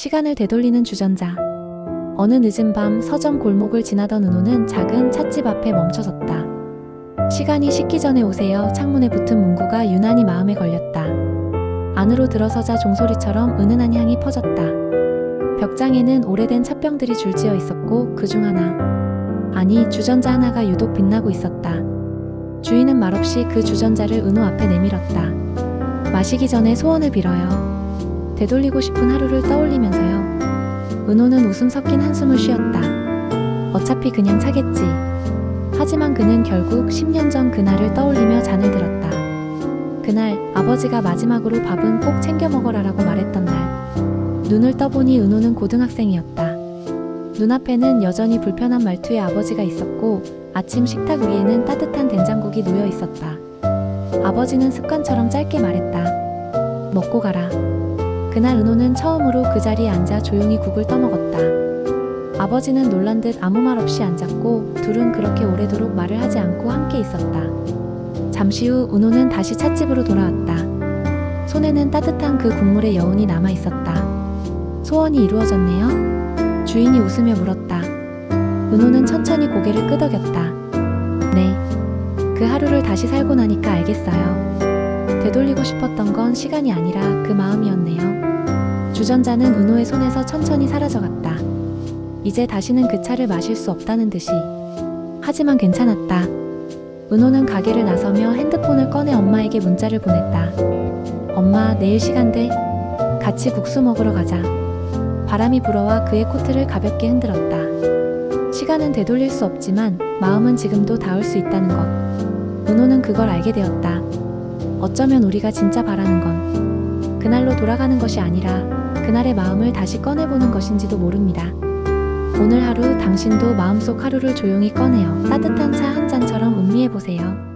시간을 되돌리는 주전자. 어느 늦은 밤 서점 골목을 지나던 은호는 작은 찻집 앞에 멈춰섰다. 시간이 식기 전에 오세요. 창문에 붙은 문구가 유난히 마음에 걸렸다. 안으로 들어서자 종소리처럼 은은한 향이 퍼졌다. 벽장에는 오래된 찻병들이 줄지어 있었고 그 중 하나. 아니, 주전자 하나가 유독 빛나고 있었다. 주인은 말없이 그 주전자를 은호 앞에 내밀었다. 마시기 전에 소원을 빌어요. 되돌리고 싶은 하루를 떠올리면서요. 은호는 웃음 섞인 한숨을 쉬었다. 어차피 그냥 차겠지. 하지만 그는 결국 10년 전 그날을 떠올리며 잔을 들었다. 그날 아버지가 마지막으로 밥은 꼭 챙겨 먹어라라고 말했던 날. 눈을 떠보니 은호는 고등학생이었다. 눈앞에는 여전히 불편한 말투의 아버지가 있었고 아침 식탁 위에는 따뜻한 된장국이 놓여 있었다. 아버지는 습관처럼 짧게 말했다. 먹고 가라. 그날 은호는 처음으로 그 자리에 앉아 조용히 국을 떠먹었다. 아버지는 놀란 듯 아무 말 없이 앉았고 둘은 그렇게 오래도록 말을 하지 않고 함께 있었다. 잠시 후 은호는 다시 찻집으로 돌아왔다. 손에는 따뜻한 그 국물의 여운이 남아 있었다. 소원이 이루어졌네요. 주인이 웃으며 물었다. 은호는 천천히 고개를 끄덕였다. 네. 그 하루를 다시 살고 나니까 알겠어요. 되돌리고 싶었던 건 시간이 아니라 그 마음이었네요. 주전자는 은호의 손에서 천천히 사라져갔다. 이제 다시는 그 차를 마실 수 없다는 듯이. 하지만 괜찮았다. 은호는 가게를 나서며 핸드폰을 꺼내 엄마에게 문자를 보냈다. 엄마, 내일 시간 돼? 같이 국수 먹으러 가자. 바람이 불어와 그의 코트를 가볍게 흔들었다. 시간은 되돌릴 수 없지만 마음은 지금도 닿을 수 있다는 것. 은호는 그걸 알게 되었다. 어쩌면 우리가 진짜 바라는 건 돌아가는 것이 아니라 그날의 마음을 다시 꺼내보는 것인지도 모릅니다. 오늘 하루 당신도 마음속 하루를 조용히 꺼내어 따뜻한 차 한 잔처럼 음미해보세요.